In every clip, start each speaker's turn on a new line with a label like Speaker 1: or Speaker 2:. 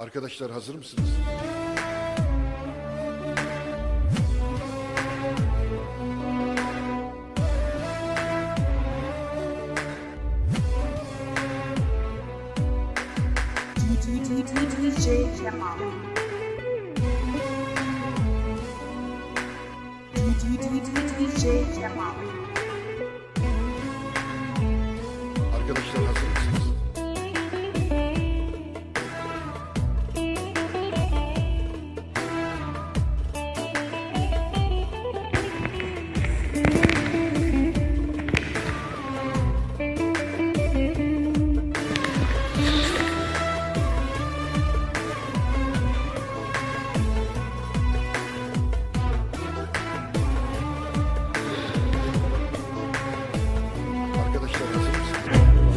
Speaker 1: Arkadaşlar hazır mısınız?
Speaker 2: DJ Kemal. DJ Kemal.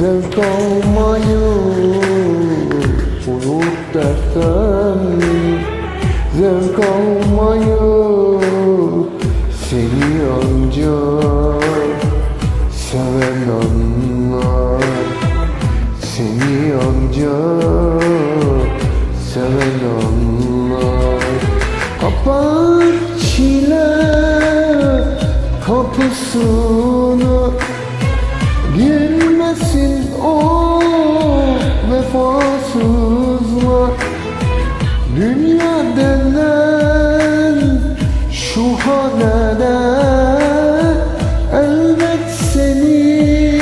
Speaker 3: Zevk almayı unut dertten Zevk almayı seni ancak seven anlar. Seni ancak seven anlar. Kapat çile kapısını vefasızlar Dünya denen şu hanede Elbet seni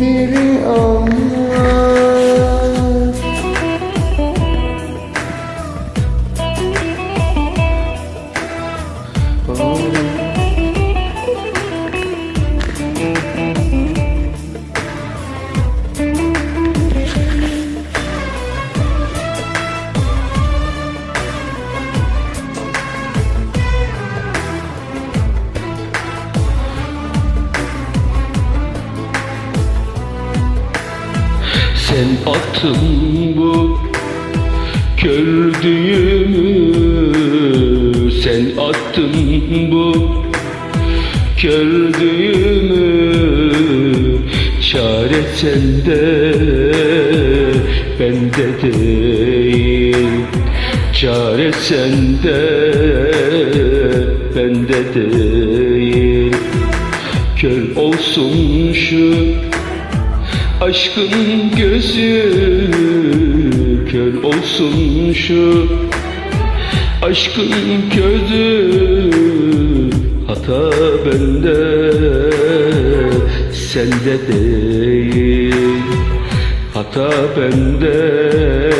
Speaker 3: biri anlar.
Speaker 4: Sen attın bu kördüğümü Sen attın bu kördüğümü Çare sende bende değil. Çare sende bende değil. Kör olsun şu Aşkın gözü kör olsun şu. Aşkın közü hata bende. Sende değil Hata bende.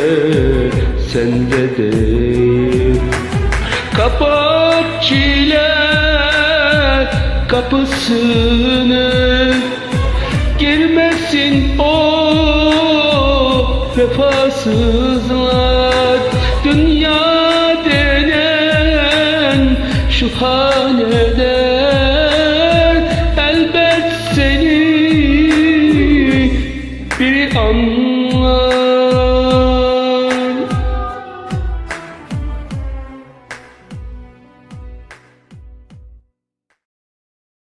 Speaker 4: Sende değil. Kapat çile kapısını Girmesin o vefasızlar. Dünya denen şu hanede